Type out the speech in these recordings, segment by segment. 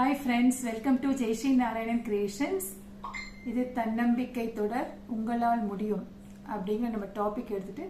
Hi friends welcome to Jaishree Narayanan creations இது தன்னம்பிக்கை தொடர் உங்களால் முடியும். அப்படிங்கிற நம்ம டாபிக் எடுத்துட்டு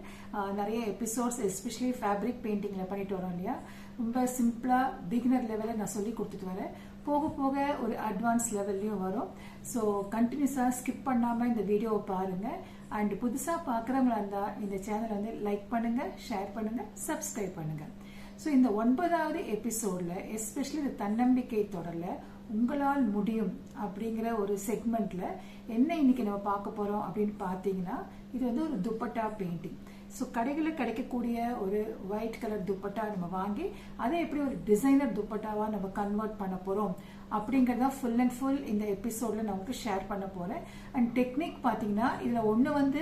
நிறைய எபிசோட்ஸ் எஸ்பெஷலி ஃபேப்ரிக் பெயிண்டிங்கில் பண்ணிட்டு வரோம் இல்லையா? ரொம்ப சிம்பிளாக பிகினர் லெவலில் நான் சொல்லி கொடுத்துட்டு வரேன். போக போக ஒரு அட்வான்ஸ் லெவல்லையும் வரும். ஸோ கண்டினியூஸாக ஸ்கிப் பண்ணாமல் இந்த வீடியோவை பாருங்கள் அண்ட் புதுசாக பார்க்குறவங்களா இருந்தால் இந்த சேனலை வந்து லைக் பண்ணுங்கள் ஷேர் பண்ணுங்கள் சப்ஸ்கிரைப் பண்ணுங்கள் ஸோ இந்த ஒன்பதாவது எபிசோடில் எஸ்பெஷலி இந்த தன்னம்பிக்கை தொடரில் உங்களால் முடியும் அப்படிங்கிற ஒரு செக்மெண்ட்டில் என்ன இன்னைக்கு நம்ம பார்க்க போகிறோம் அப்படின்னு பார்த்தீங்கன்னா இது வந்து ஒரு துப்பட்டா பெயிண்டிங் ஸோ கடைகளில் கிடைக்கக்கூடிய ஒரு ஒயிட் கலர் துப்பட்டா நம்ம வாங்கி அதை எப்படி ஒரு டிசைனர் துப்பட்டாவாக நம்ம கன்வெர்ட் பண்ண போகிறோம் அப்படிங்கிறத ஃபுல் அண்ட் ஃபுல் இந்த எபிசோடில் நான் உங்களுக்கு ஷேர் பண்ண போகிறேன் அண்ட் டெக்னிக் பார்த்தீங்கன்னா இதில் ஒன்று வந்து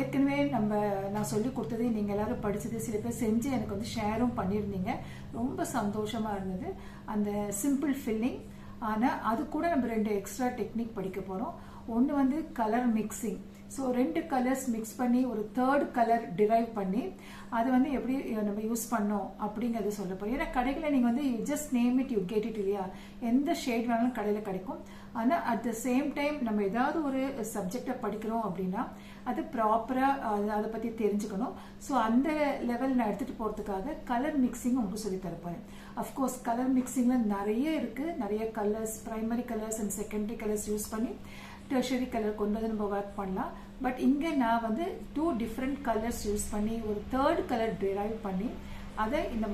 ஏற்கனவே நம்ம நான் சொல்லி கொடுத்தது நீங்கள் எல்லோரும் படித்தது சில பேர் செஞ்சு எனக்கு வந்து ஷேரும் பண்ணியிருந்தீங்க. ரொம்ப சந்தோஷமாக இருந்தது. அந்த சிம்பிள் ஃபில்லிங் ஆனால் அது கூட நம்ம ரெண்டு எக்ஸ்ட்ரா டெக்னிக் படிக்க போகிறோம் ஒன்று வந்து கலர் மிக்சிங் ஸோ ரெண்டு கலர்ஸ் மிக்ஸ் பண்ணி ஒரு தேர்ட் கலர் டிரைவ் பண்ணி அது வந்து எப்படி நம்ம யூஸ் பண்ணோம் அப்படிங்கிறது சொல்ல போகிறோம் ஏன்னா கடைகளில் நீங்கள் வந்து you just name it you get it இல்லையா? எந்த ஷேட் வேணாலும் கடையில் கிடைக்கும். ஆனால் அட் த சேம் டைம் நம்ம ஏதாவது ஒரு சப்ஜெக்டை படிக்கிறோம் அப்படின்னா அது ப்ராப்பராக அதை பற்றி தெரிஞ்சுக்கணும். ஸோ அந்த லெவல் நான் எடுத்துகிட்டு போகிறதுக்காக கலர் மிக்சிங் உங்களுக்கு சொல்லி தரப்போறேன் அஃப்கோர்ஸ் கலர் மிக்சிங்கில் நிறைய இருக்குது நிறைய colours primary colours and secondary colours use பண்ணி டெர்ஷரி கலர் கொண்டு வந்து நம்ம ஒர்க் பண்ணலாம். பட் இங்கே நான் வந்து டூ டிஃப்ரெண்ட் கலர்ஸ் யூஸ் பண்ணி ஒரு தேர்ட் கலர் டிரைவ் பண்ணி அதை இந்த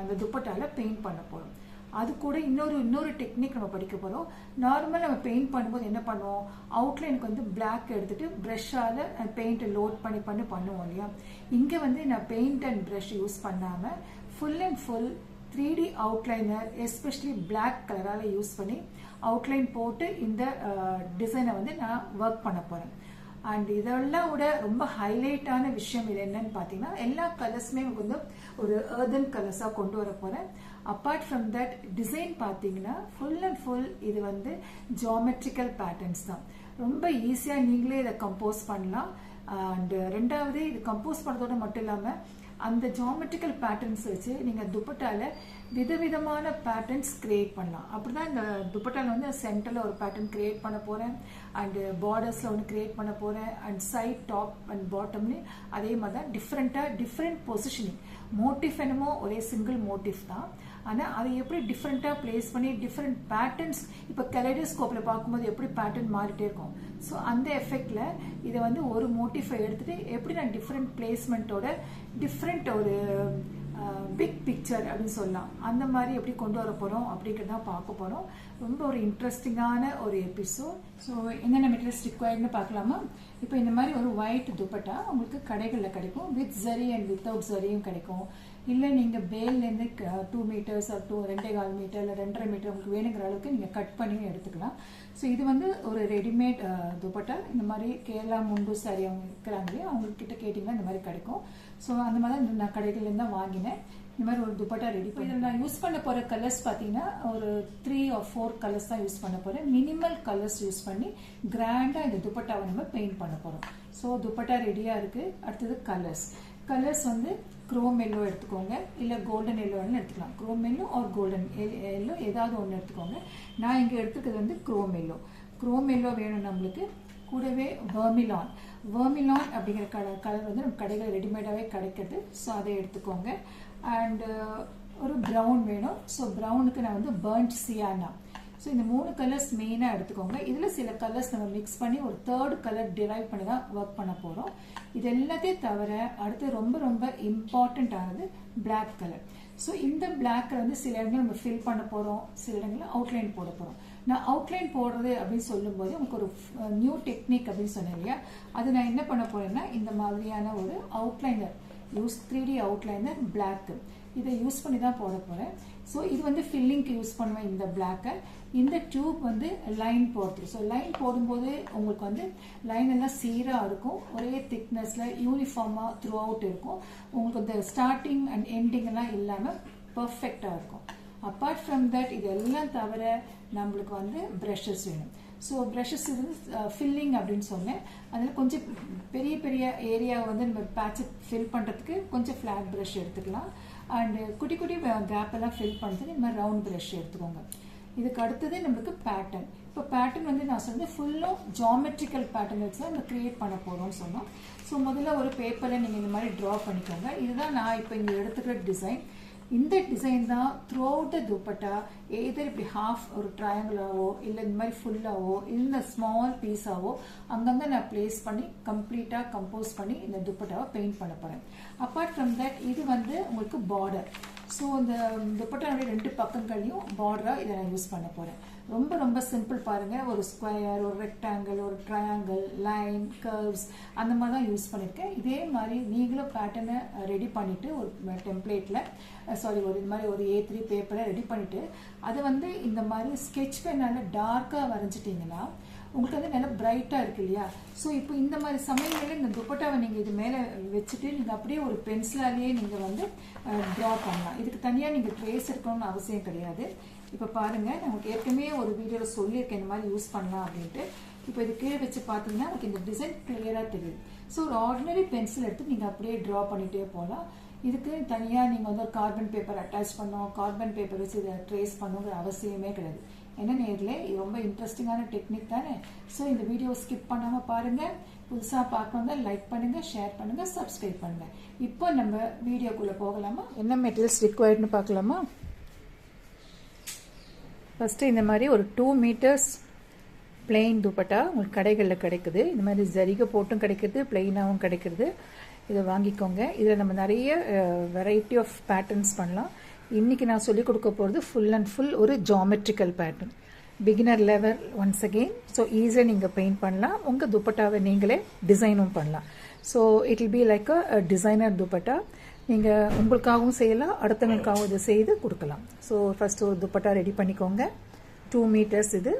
அந்த துப்பட்டாவில் பெயிண்ட் பண்ண போகிறோம் அது கூட இன்னொரு இன்னொரு டெக்னிக் நம்ம படிக்க போகிறோம் நார்மல் நம்ம பெயிண்ட் பண்ணும்போது என்ன பண்ணுவோம்? அவுட்லைனுக்கு வந்து பிளாக் எடுத்துட்டு ப்ரஷ்ஷால் பெயிண்ட்டை லோட் பண்ணி பண்ணி பண்ணுவோம் இல்லையா? இங்கே வந்து நான் பெயிண்ட் அண்ட் ப்ரஷ் யூஸ் பண்ணாமல் full and full three D outliner especially black கலரால் use பண்ணி அவுட்லைன் போட்டு இந்த டிசைனை வந்து நான் ஒர்க் பண்ண போகிறேன் அண்ட் இதெல்லாம் விட ரொம்ப ஹைலைட்டான விஷயம் இது என்னன்னு பார்த்தீங்கன்னா எல்லா கலர்ஸுமே வந்து ஒரு ஏர்தன் கலர்ஸாக கொண்டு வர போகிறேன் அப்பார்ட் ஃப்ரம் தட் டிசைன் பார்த்தீங்கன்னா ஃபுல் அண்ட் ஃபுல் இது வந்து ஜாமெட்ரிக்கல் பேட்டர்ன்ஸ் தான். ரொம்ப ஈஸியாக நீங்களே இதை கம்போஸ் பண்ணலாம். அண்ட் ரெண்டாவது இது கம்போஸ் பண்ணுறதோட மட்டும் இல்லாமல் அந்த ஜாமெட்ரிக்கல் பேட்டர்ன்ஸ் வச்சு நீங்கள் துப்பட்டாவில் விதவிதமான பேட்டர்ன்ஸ் கிரியேட் பண்ணலாம். அப்படி தான் இந்த துப்பட்டாவில் வந்து சென்டரில் ஒரு பேட்டர்ன் கிரியேட் பண்ண போகிறேன் அண்டு பார்டர்ஸில் ஒன்று கிரியேட் பண்ண போகிறேன் அண்ட் சைட் டாப் அண்ட் பாட்டம்னு அதே மாதிரி தான் டிஃப்ரெண்ட்டாக டிஃப்ரெண்ட் பொசிஷனிங் மோட்டிஃப் என்னமோ ஒரே சிங்கிள் மோட்டிஃப் தான். ஆனால் அதை எப்படி டிஃப்ரெண்ட்டாக பிளேஸ் பண்ணி டிஃப்ரெண்ட் பேட்டர்ன்ஸ் இப்போ கெலடியோஸ்கோப்பில் பார்க்கும்போது எப்படி பேட்டர்ன் மாறிட்டே இருக்கும்? ஸோ அந்த எஃபெக்டில் இதை வந்து ஒரு மோட்டிஃபை எடுத்துகிட்டு எப்படி நான் டிஃப்ரெண்ட் பிளேஸ்மெண்ட்டோட டிஃப்ரெண்ட் ஒரு பிக் பிக்சர் அப்படின்னு சொல்லலாம். அந்த மாதிரி எப்படி கொண்டு வர போகிறோம் அப்படிங்கிறத பார்க்க போகிறோம் ரொம்ப ஒரு இன்ட்ரெஸ்டிங்கான ஒரு எபிசோட் ஸோ என்னென்ன மெட்டீரியல்ஸ் ரிக்வயர்ட்னு பார்க்கலாமா? இப்போ இந்த மாதிரி ஒரு ஒயிட் துப்பட்டா உங்களுக்கு கடைகளில் கிடைக்கும். வித் ஜரி அண்ட் வித்தவுட் ஜரியும் கிடைக்கும். இல்லை நீங்கள் பேல்லேருந்து டூ மீட்டர்ஸ் டூ ரெண்டே கால் மீட்டர் இல்லை ரெண்டரை மீட்டர் உங்களுக்கு வேணுங்கிற அளவுக்கு நீங்கள் கட் பண்ணி எடுத்துக்கலாம். ஸோ இது வந்து ஒரு ரெடிமேட் துப்பட்டா. இந்த மாதிரி கேரளா முண்டு சாரி அவங்க இருக்கிறாங்களே அவங்கக்கிட்ட அவங்க கிட்ட கேட்டிங்கன்னா இந்த மாதிரி கிடைக்கும். ஸோ அந்த மாதிரி தான் நான் கடைகள்லேருந்து தான் வாங்கினேன். இந்த மாதிரி ஒரு துப்பட்டா ரெடி பண்ணி இதில் நான் யூஸ் பண்ண போகிற கலர்ஸ் பார்த்தீங்கன்னா ஒரு த்ரீ ஆர் ஃபோர் கலர்ஸ் தான் யூஸ் பண்ண போகிறேன் மினிமல் கலர்ஸ் யூஸ் பண்ணி கிராண்டாக இந்த துப்பட்டாவை நம்ம பெயிண்ட் பண்ண போகிறோம் ஸோ துப்பட்டா ரெடியாக இருக்குது அடுத்தது கலர்ஸ் கலர்ஸ் வந்து குரோம் எல்லோ எடுத்துக்கோங்க. இல்லை கோல்டன் எல்லோன்னு எடுத்துக்கலாம். Chrome yellow or golden yellow ஏதாவது ஒன்று எடுத்துக்கோங்க. நான் இங்கே எடுத்துக்கிறது வந்து குரோம் எல்லோ குரோம் எல்லோ வேணும் நம்மளுக்கு. கூடவே வர்மிலான் வர்மிலான் அப்படிங்கிற கலர் கலர் வந்து நம்ம கடைகள் ரெடிமேடாகவே கிடைக்கிறது. ஸோ அதை எடுத்துக்கோங்க. அண்டு uh, ஒரு ப்ரௌன் வேணும். ஸோ ப்ரௌனுக்கு நான் வந்து பேர்ன்ட் சியானா ஸோ இந்த மூணு கலர்ஸ் மெயினாக எடுத்துக்கோங்க. இதில் சில கலர்ஸ் நம்ம மிக்ஸ் பண்ணி ஒரு தேர்ட் கலர் டிரைவ் பண்ணி தான் ஒர்க் பண்ண போகிறோம் இது எல்லாத்தையும் தவிர அடுத்து ரொம்ப ரொம்ப இம்பார்ட்டண்ட் ஆனது பிளாக் கலர் ஸோ இந்த Black கலர் வந்து சில இடங்கள் நம்ம ஃபில் பண்ண போகிறோம் சில இடங்களில் அவுட்லைன் போட போகிறோம் நான் அவுட்லைன் போடுறது அப்படின்னு சொல்லும்போது உங்களுக்கு ஒரு நியூ டெக்னிக் அப்படின்னு சொன்னேன் இல்லையா? அது நான் என்ன பண்ண போறேன்னா இந்த மாதிரியான ஒரு outliner use three D outliner black இதை யூஸ் பண்ணி தான் போட போகிறேன் ஸோ இது வந்து ஃபில்லிங்க்கு யூஸ் பண்ணுவேன் இந்த பிளாக்கை இந்த டியூப் வந்து லைன் போடுறது. ஸோ லைன் போடும்போது உங்களுக்கு வந்து லைன் எல்லாம் சீராக இருக்கும். ஒரே திக்னஸில் யூனிஃபார்மாக த்ரூ அவுட் இருக்கும். உங்களுக்கு இந்த ஸ்டார்டிங் அண்ட் எண்டிங் எல்லாம் இல்லாமல் பர்ஃபெக்டாக இருக்கும். அப்பார்ட் ஃப்ரம் தட் இதெல்லாம் தவிர நம்மளுக்கு வந்து ப்ரெஷஸ் வேணும். ஸோ ப்ரஷஸ் இது ஃபில்லிங் அப்படின்னு சொன்னேன். அதில் கொஞ்சம் பெரிய பெரிய ஏரியாவை வந்து நம்ம பேட்சை ஃபில் பண்ணுறதுக்கு கொஞ்சம் ஃப்ளாட் ப்ரஷ் எடுத்துக்கலாம். அண்டு குட்டி குட்டி கேப் எல்லாம் ஃபில் பண்ணுறதுக்கு இந்த மாதிரி ரவுண்ட் ப்ரஷ் எடுத்துக்கோங்க. இதுக்கு அடுத்தது நம்மளுக்கு பேட்டர்ன் இப்போ பேட்டர்ன் வந்து நான் சொன்னது ஃபுல்லும் ஜாமெட்ரிக்கல் பேட்டர்ன் வச்சு தான் நம்ம க்ரியேட் பண்ண போகிறோம்னு சொன்னோம். ஸோ முதல்ல ஒரு பேப்பரில் நீங்கள் இந்த மாதிரி ட்ரா பண்ணிக்கோங்க. இதுதான் நான் இப்போ இங்கே எடுத்துக்கிற டிசைன் இந்த டிசைன் தான் through out the dupatta either இப்படி ஹாஃப் ஒரு ட்ரையாங்கிளாவோ இல்லை இந்த மாதிரி ஃபுல்லாவோ இந்த ஸ்மால் பீஸாவோ அங்கங்கே நான் பிளேஸ் பண்ணி கம்ப்ளீட்டாக கம்போஸ் பண்ணி இந்த துப்பட்டாவை பெயிண்ட் பண்ண போகிறேன் அப்பார்ட் ஃப்ரம் தட் இது வந்து உங்களுக்கு பார்டர் ஸோ இந்த துப்பட்டாவுடைய ரெண்டு பக்கங்களையும் பார்டராக இதை நான் யூஸ் பண்ண போகிறேன் ரொம்ப ரொம்ப சிம்பிள் பாருங்கள் ஒரு ஸ்கொயர் ஒரு ரெக்டாங்கிள் ஒரு ட்ரையாங்கிள் லைன் கர்வ்ஸ் அந்த மாதிரி தான் யூஸ் பண்ணியிருக்கேன் இதே மாதிரி நீங்களும் பேட்டர்னை ரெடி பண்ணிவிட்டு ஒரு டெம்ப்ளேட்டில் சாரி ஒரு இது மாதிரி ஒரு ஏ த்ரீ பேப்பரை ரெடி பண்ணிவிட்டு அதை வந்து இந்த மாதிரி ஸ்கெட்ச் பெண்ணால் டார்க்காக வரைஞ்சிட்டிங்கன்னா உங்களுக்கு வந்து நல்லா பிரைட்டாக இருக்கு இல்லையா? ஸோ இப்போ இந்த மாதிரி சமயங்களில் இந்த துப்பட்டாவை நீங்கள் இது மேலே வச்சுட்டு நீங்கள் அப்படியே ஒரு பென்சிலாலேயே நீங்கள் வந்து ட்ரா பண்ணலாம். இதுக்கு தனியாக நீங்கள் ட்ரேஸ் இருக்கணும்னு அவசியம் கிடையாது. இப்போ பாருங்கள் நான் உங்களுக்கு ஏற்கனவே ஒரு வீடியோவில் சொல்லியிருக்கேன் இந்த மாதிரி யூஸ் பண்ணலாம் அப்படின்ட்டு. இப்போ இது கீழே வச்சு பார்த்தீங்கன்னா உங்களுக்கு இந்த டிசைன் கிளியராக தெரியுது ஸோ ஒரு ஆர்டினரி பென்சில் எடுத்து நீங்கள் அப்படியே ட்ரா பண்ணிகிட்டே போகலாம். இதுக்கு தனியாக நீங்கள் வந்து ஒரு கார்பன் பேப்பர் அட்டாச் பண்ணோம் கார்பன் பேப்பர் வச்சு இதை ட்ரேஸ் பண்ணுங்கிற அவசியமே கிடையாது. என்ன நேரில்? இது ரொம்ப இன்ட்ரெஸ்டிங்கான டெக்னிக் தானே? ஸோ இந்த வீடியோ ஸ்கிப் பண்ணாமல் பாருங்கள் புதுசாக பார்க்கணுங்க லைக் பண்ணுங்கள் ஷேர் பண்ணுங்கள் சப்ஸ்கிரைப் பண்ணுங்கள் இப்போ நம்ம வீடியோக்குள்ளே போகலாமா? என்ன மெட்டீரியல்ஸ் ரிக்வயர்ட்னு பார்க்கலாமா? ஃபஸ்ட்டு இந்த மாதிரி ஒரு டூ மீட்டர்ஸ் பிளெயின் துப்பட்டா உங்களுக்கு கடைகளில் கிடைக்குது. இந்த மாதிரி ஜரிகை போட்டும் கிடைக்கிறது பிளெயினாகவும் கிடைக்கிறது இதை வாங்கிக்கோங்க. இதில் நம்ம நிறைய வெரைட்டி ஆஃப் பேட்டர்ன்ஸ் பண்ணலாம். இன்றைக்கி நான் சொல்லிக் கொடுக்க போகிறது ஃபுல் அண்ட் ஃபுல் ஒரு geometrical pattern beginner level once again so ஈஸியாக நீங்கள் பெயிண்ட் பண்ணலாம். உங்கள் துப்பட்டாவை நீங்களே டிசைனும் பண்ணலாம். So it will be like a designer dupatta. நீங்கள் உங்களுக்காகவும் செய்யலாம். அடுத்தவங்களுக்காகவும் இதை செய்து கொடுக்கலாம். ஸோ ஃபஸ்ட்டு ஒரு துப்பட்டா ரெடி பண்ணிக்கோங்க. டூ மீட்டர்ஸ் இது.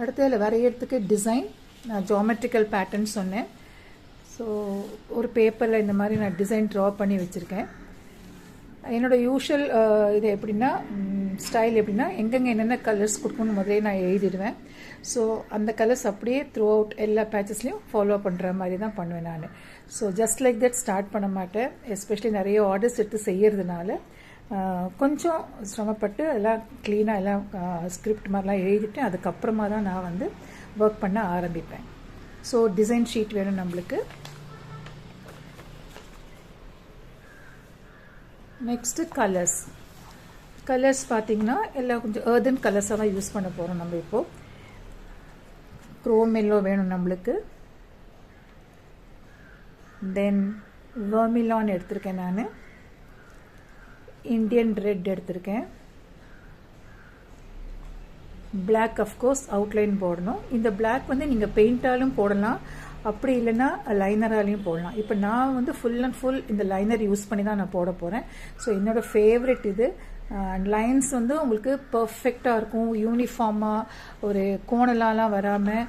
அடுத்து அதில் வரைகிறதுக்கு டிசைன் நான் ஜாமெட்ரிக்கல் பேட்டர்ன் சொன்னேன். ஸோ ஒரு பேப்பரில் இந்த மாதிரி நான் டிசைன் ட்ரா பண்ணி வச்சுருக்கேன். என்னோடய யூஷுவல் uh, இது எப்படின்னா ஸ்டைல் எப்படின்னா எங்கெங்கே என்னென்ன கலர்ஸ் கொடுக்கணும்னு முதலே நான் எழுதிடுவேன். ஸோ அந்த கலர்ஸ் அப்படியே த்ரூ அவுட் எல்லா பேச்சஸ்லையும் ஃபாலோ பண்ணுற மாதிரி தான் பண்ணுவேன் நான். So just like that start பண்ண மாட்டேன். எஸ்பெஷலி நிறைய ஆர்டர்ஸ் எடுத்து செய்கிறதுனால uh, கொஞ்சம் சிரமப்பட்டு எல்லாம் க்ளீனாக எல்லாம் uh, ஸ்கிரிப்ட் மாதிரிலாம் எழுதிட்டு அதுக்கப்புறமா தான் நான் வந்து ஒர்க் பண்ண ஆரம்பிப்பேன். ஸோ டிசைன் ஷீட் வேணும் நம்மளுக்கு. நெக்ஸ்ட்டு கலர்ஸ் கலர்ஸ் பார்த்தீங்கன்னா எல்லாம் கொஞ்சம் ஏர்தன் கலர்ஸாக தான் யூஸ் பண்ண போகிறோம் நம்ம இப்போது க்ரோம் எல்லோ வேணும் நம்மளுக்கு. தென் வேர்மிலான் எடுத்திருக்கேன் நான். இண்டியன் ரெட் எடுத்திருக்கேன். பிளாக் அஃப்கோர்ஸ் அவுட்லைன் போடணும். இந்த பிளாக் வந்து நீங்கள் பெயிண்டாலும் போடலாம். அப்படி இல்லைன்னா லைனராலையும் போடலாம். இப்போ நான் வந்து ஃபுல் அண்ட் ஃபுல் இந்த லைனர் யூஸ் பண்ணி தான் நான் போட போகிறேன் ஸோ என்னோட ஃபேவரெட் இது. அண்ட் லைன்ஸ் வந்து உங்களுக்கு பர்ஃபெக்டாக இருக்கும். யூனிஃபார்மாக ஒரு கோணலாலாம் வராமல்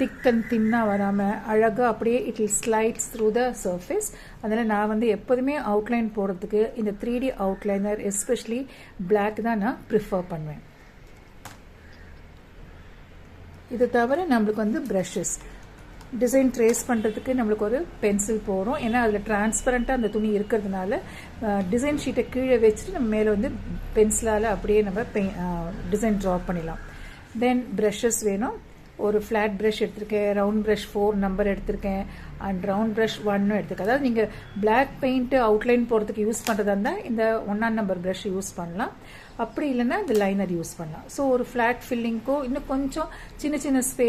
திக் அண்ட் தின்னாக வராமல் அழகாக அப்படியே it will slides through the surface அதனால் நான் வந்து எப்போதுமே அவுட்லைன் போடுறதுக்கு இந்த three D outliner especially black தான் நான் ப்ரிஃபர் பண்ணுவேன். இது தவிர நம்மளுக்கு வந்து ப்ரஷஸ் டிசைன் ட்ரேஸ் பண்ணுறதுக்கு நம்மளுக்கு ஒரு பென்சில் போகிறோம் ஏன்னா அதில் டிரான்ஸ்பரண்ட்டாக அந்த துணி இருக்கிறதுனால டிசைன் ஷீட்டை கீழே வச்சுட்டு நம்ம மேலே வந்து பென்சிலால் அப்படியே நம்ம பெய் டிசைன் ட்ரா பண்ணிடலாம். தென் ப்ரஷஸ் வேணும். ஒரு ஃப்ளாட் ப்ரஷ் எடுத்திருக்கேன் ரவுண்ட் ப்ரஷ் ஃபோர் நம்பர் எடுத்திருக்கேன் அண்ட் ரவுண்ட் ப்ரஷ் ஒன்னும் எடுத்திருக்கேன். அதாவது நீங்கள் பிளாக் பெயிண்ட்டு அவுட்லைன் போகிறதுக்கு யூஸ் பண்ணுறதா இருந்தால் இந்த ஒன்றாம் நம்பர் ப்ரஷ் யூஸ் பண்ணலாம். அப்படி இல்லைன்னா இந்த லைனர் யூஸ் பண்ணலாம். ஸோ ஒரு ஃப்ளாட் ஃபில்லிங்க்கோ இன்னும் கொஞ்சம் சின்ன சின்ன ஸ்பே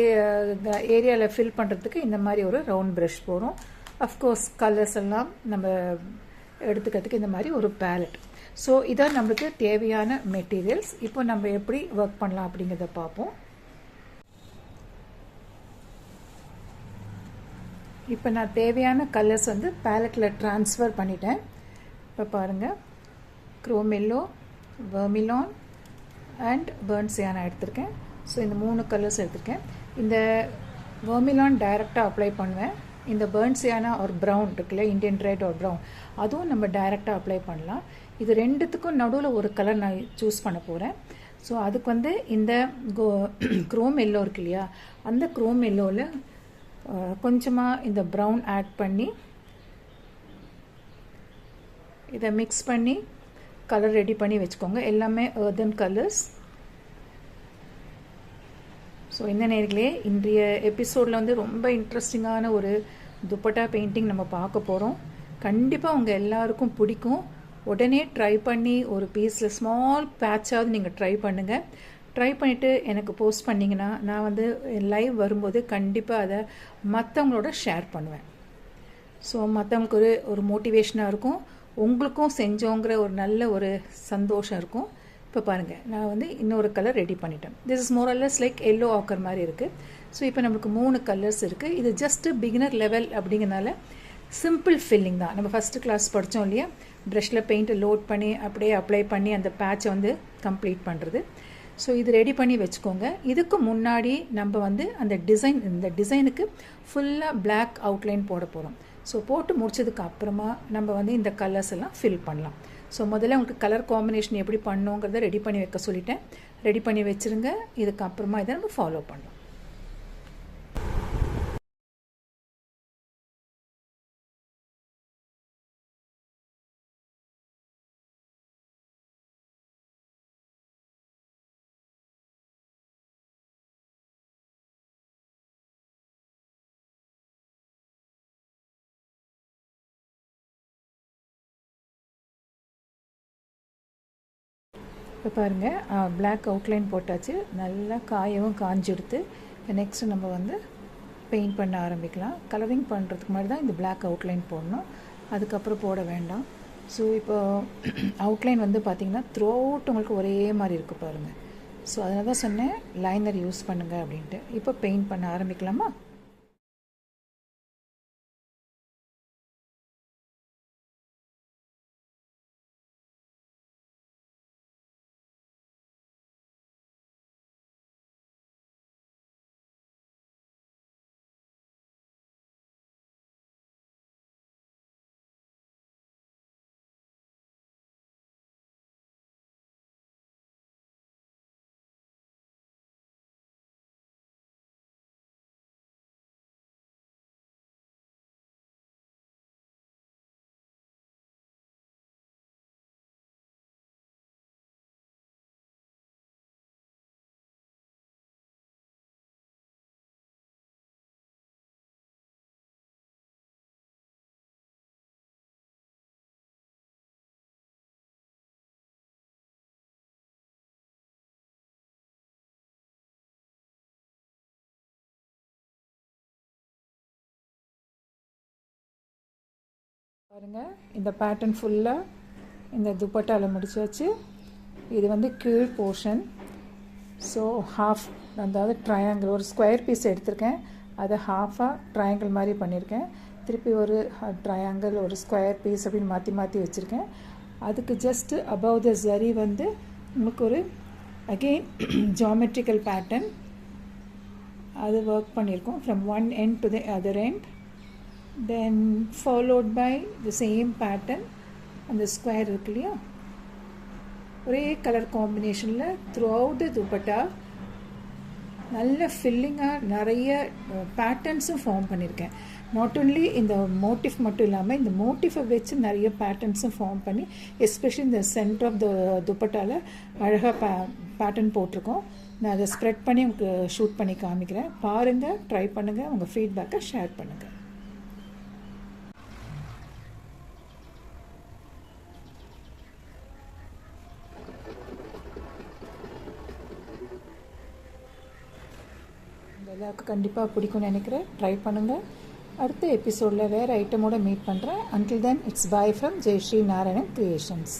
ஏரியாவில் ஃபில் பண்ணுறதுக்கு இந்த மாதிரி ஒரு ரவுண்ட் ப்ரஷ் போகிறோம் அஃப்கோர்ஸ் கலர்ஸ் எல்லாம் நம்ம எடுத்துக்கிறதுக்கு இந்த மாதிரி ஒரு பேலட் ஸோ இதான் நம்மளுக்கு தேவையான மெட்டீரியல்ஸ் இப்போ நம்ம எப்படி ஒர்க் பண்ணலாம் அப்படிங்கிறத பார்ப்போம். இப்போ நான் தேவையான கலர்ஸ் வந்து பேலட்டில் ட்ரான்ஸ்ஃபர் பண்ணிட்டேன். இப்போ பாருங்கள் க்ரோம் எல்லோ வெர்மிலான் அண்ட் பேர்ன்சியானா எடுத்திருக்கேன். ஸோ இந்த மூணு கலர்ஸ் எடுத்திருக்கேன். இந்த வெர்மிலான் டைரெக்டாக அப்ளை பண்ணுவேன். இந்த பேர்ன்சியானா ஒரு ப்ரௌன் இருக்குல்ல இந்தியன் ரெட் ஒரு ப்ரௌன் அதுவும் நம்ம டைரெக்டாக அப்ளை பண்ணலாம். இது ரெண்டுத்துக்கும் நடுவில் ஒரு கலர் நான் சூஸ் பண்ண போகிறேன் ஸோ அதுக்கு வந்து இந்த கோ க்ரோம் எல்லோ இருக்கு இல்லையா அந்த க்ரோம் எல்லோவில் கொஞ்சமாக இந்த ப்ரௌன் ஆட் பண்ணி இதை மிக்ஸ் பண்ணி கலர் ரெடி பண்ணி வச்சுக்கோங்க. எல்லாமே ஏர்தன் கலர்ஸ் ஸோ இந்த நேர்களே இன்றைய எபிசோடில் வந்து ரொம்ப இன்ட்ரெஸ்டிங்கான ஒரு துப்பட்டா பெயிண்டிங் நம்ம பார்க்க போகிறோம் கண்டிப்பாக உங்கள் எல்லாருக்கும் பிடிக்கும். உடனே ட்ரை பண்ணி ஒரு பீஸில் ஸ்மால் பேட்சாவது நீங்கள் ட்ரை பண்ணுங்கள் ட்ரை பண்ணிவிட்டு எனக்கு போஸ்ட் பண்ணிங்கன்னா நான் வந்து லைவ் வரும்போது கண்டிப்பாக அதை மற்றவங்களோட ஷேர் பண்ணுவேன். ஸோ மற்றவங்களுக்கு ஒரு ஒரு மோட்டிவேஷனாக இருக்கும். உங்களுக்கும் செஞ்சோங்கிற ஒரு நல்ல ஒரு சந்தோஷம் இருக்கும். இப்போ பாருங்கள் நான் வந்து இன்னொரு கலர் ரெடி பண்ணிட்டேன். This is more அல்லஸ் like yellow ochre மாதிரி இருக்குது ஸோ இப்போ நம்மளுக்கு மூணு கலர்ஸ் இருக்குது இது ஜஸ்ட்டு பிகினர் லெவல் அப்படிங்கிறனால சிம்பிள் ஃபில்லிங் தான். நம்ம ஃபஸ்ட்டு கிளாஸ் படித்தோம் இல்லையா? ப்ரஷில் பெயிண்ட்டை லோட் பண்ணி அப்படியே அப்ளை பண்ணி அந்த பேட்சை வந்து கம்ப்ளீட் பண்ணுறது ஸோ இது ரெடி பண்ணி வச்சுக்கோங்க. இதுக்கு முன்னாடி நம்ம வந்து அந்த டிசைன் இந்த டிசைனுக்கு ஃபுல்லாக பிளாக் அவுட்லைன் போட போகிறோம் ஸோ போட்டு முடிச்சதுக்கு அப்புறமா நம்ம வந்து இந்த கலர்ஸ் எல்லாம் ஃபில் பண்ணலாம். ஸோ முதல்ல உங்களுக்கு கலர் காம்பினேஷன் எப்படி பண்ணுங்கிறத ரெடி பண்ணி வைக்க சொல்லிட்டேன். ரெடி பண்ணி வச்சுருங்க. இதுக்கப்புறமா இதை நம்ம ஃபாலோ பண்ணலாம். இப்போ பாருங்கள் பிளாக் அவுட்லைன் போட்டாச்சு. நல்லா காயவும் காஞ்செடுத்து நெக்ஸ்ட்டு நம்ம வந்து பெயிண்ட் பண்ண ஆரம்பிக்கலாம். கலரிங் பண்ணுறதுக்கு முன்னாடி தான் இந்த பிளாக் அவுட்லைன் போடணும். அதுக்கப்புறம் போட வேண்டாம். ஸோ இப்போ அவுட்லைன் வந்து பார்த்திங்கன்னா த்ரோ அவுட் உங்களுக்கு ஒரே மாதிரி இருக்குது பாருங்கள் ஸோ அதனால தான் சொன்னேன் லைனர் யூஸ் பண்ணுங்கள் அப்படின்ட்டு. இப்போ பெயிண்ட் பண்ண ஆரம்பிக்கலாமா? பாருங்கள் இந்த பேட்டர்ன் ஃபுல்லாக இந்த துப்பட்டாவில் முடிச்சாச்சு. இது வந்து கீழ் போர்ஷன் ஸோ ஹாஃப் அதாவது ட்ரையாங்கிள் ஒரு ஸ்கொயர் பீஸ் எடுத்திருக்கேன். அதை ஹாஃபாக ட்ரையாங்கிள் மாதிரி பண்ணியிருக்கேன். திருப்பி ஒரு ட்ரையாங்கிள் ஒரு ஸ்கொயர் பீஸ் அப்படின்னு மாற்றி மாற்றி வச்சுருக்கேன். அதுக்கு ஜஸ்ட்டு அபவ் த ஜரி வந்து நமக்கு ஒரு அகெயின் ஜாமெட்ரிக்கல் பேட்டர்ன் அது ஒர்க் பண்ணியிருக்கோம். From one end to the other end then followed by the same pattern அந்த ஸ்கொயர் இருக்கு இல்லையா? ஒரே கலர் காம்பினேஷனில் த்ரூ அவுட் துப்பட்டா நல்ல ஃபில்லிங்காக நிறைய பேட்டர்ன்ஸும் ஃபார்ம் பண்ணியிருக்கேன் நாட் ஓன்லி இந்த மோட்டிவ் மட்டும் இல்லாமல் இந்த மோட்டிஃபை வச்சு நிறைய பேட்டர்ன்ஸும் ஃபார்ம் பண்ணி எஸ்பெஷலி இந்த சென்டர் ஆஃப் த துப்பட்டாவில் அழகாக பே பேட்டர்ன் போட்டிருக்கோம். நான் அதை ஸ்ப்ரெட் பண்ணி உங்களுக்கு ஷூட் பண்ணி காமிக்கிறேன். பாருங்கள் ட்ரை பண்ணுங்கள் உங்கள் ஃபீட்பேக்கை ஷேர் பண்ணுங்கள் எல்லாருக்கும் கண்டிப்பாக பிடிக்கும்னு நினைக்கிறேன். ட்ரை பண்ணுங்கள் அடுத்த எபிசோடில் வேறு ஐட்டமோடு மீட் பண்ணுறேன் until then it's bye from Jaishree Narayanan creations